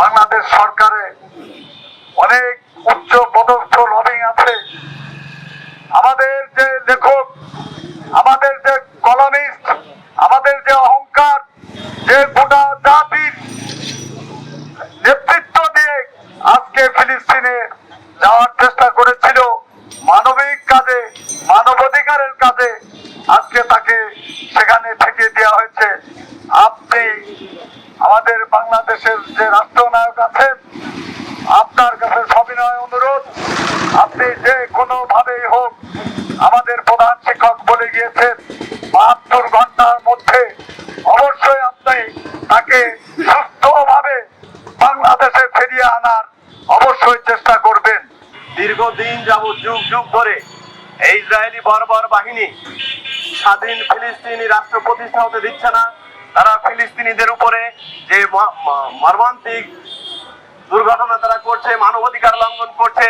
বাংলাদেশ সরকারে অনেক উচ্চ পদস্থ লবিং আছে। আমাদের যে লেখক, আমাদের যে কলোনিস্ট আমাদের যে অহংকার, যে গোটা জাতির নেতৃত্ব দিয়ে আজকে ফিলিস্তিনে যাওয়ার মানবাধিকারের আজকে তাকে সেখানে থেকে দেওয়া হয়েছে। আপনি আমাদের বাংলাদেশের যে রাষ্ট্রনায়ক আছেন, আপনার কাছে সবিনয় অনুরোধ। আপনি যে কোনো ভাবেই হোক আমাদের প্রধান শিক্ষক বলে গিয়েছেন, বাহাত্তর ঘণ্টার মধ্যে অবশ্যই আপনি তাকে সুস্থভাবে বাংলাদেশে ফিরিয়ে আনার অবশ্যই চেষ্টা করবেন। দীর্ঘদিন যাবৎ যুগ যুগ ধরে ইসরায়েলি বর্বর বাহিনী স্বাধীন ফিলিস্তিনি রাষ্ট্র প্রতিষ্ঠা হতে দিচ্ছে না। তারা ফিলিস্তিনিদের উপরে যে মর্মান্তিক দুর্ঘটনা তারা করছে, মানবাধিকার লঙ্ঘন করছে,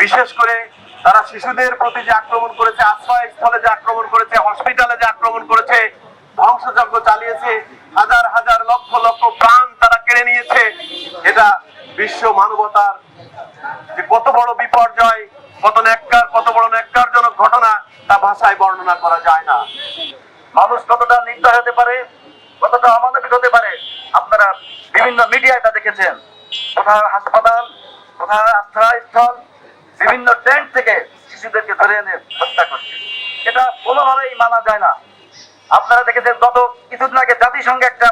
বিশেষ করে তারা শিশুদের প্রতি যে আক্রমণ করেছে আশ্রয় স্থলে যে আক্রমণ করেছে, হসপিটালে যে আক্রমণ করেছে, ধ্বংসযজ্ঞ চালিয়েছে, হাজার হাজার লক্ষ লক্ষ প্রাণ তারা কেড়ে নিয়েছে। এটা বিশ্ব মানবতার যে কত বড় বিপর্যয় কত ন্যাক্কার কত বড় ন্যাক্কারজনক ঘটনা তা ভাষায় বর্ণনা করা যায় না। মানুষ কতটা নির্দয় হতে পারে, কতটা অমানবিক হতে পারে, আপনারা বিভিন্ন মিডিয়ায় তা দেখেছেন। কোথাও হাসপাতাল কোথাও আশ্রয়স্থল, বিভিন্ন টেন্ট থেকে শিশুদেরকে ধরে এনে হত্যা করছে। এটা কোনোভাবেই মানা যায় না। আপনারা দেখেছেন, গত কিছুদিন আগে জাতিসংঘে একটা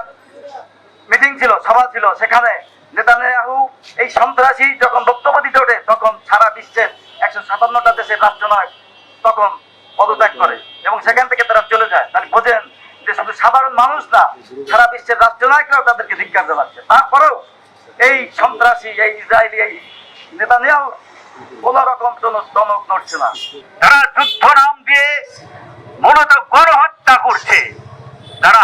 মিটিং ছিল, সভা ছিল, সেখানে নেতানিয়াহু এই সন্ত্রাসী যখন বক্তব্য দিতে ওঠে, তখন সারা বিশ্বের একশো সাতান্নটা দেশের রাষ্ট্রনায়ক পদত্যাগ করে এবং সেখান থেকে তারা চলে যায়। তাহলে বোঝেন যে শুধু সাধারণ মানুষ না, সারা বিশ্বের রাষ্ট্রনায়করাও তাদেরকে ধিক্কার জানাচ্ছে। তারপরেও এই সন্ত্রাসী, এই ইসরায়েলি, এই নেতানিয়াহু কোন রকম কোন টনক নড়ছে না। তারা যুদ্ধ নাম দিয়ে মূলত গণহত্যা করছে। তারা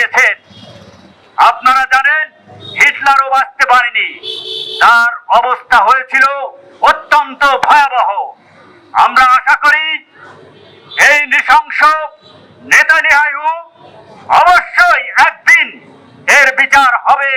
দাঁড়িয়েছেন আপনারা জানেন, হিটলারও বাঁচতে পারেনি। তার অবস্থা হয়েছিল অত্যন্ত ভয়াবহ। আমরা আশা করি, এই নৃশংস নেতানিয়াহু অবশ্যই একদিন এর বিচার হবে।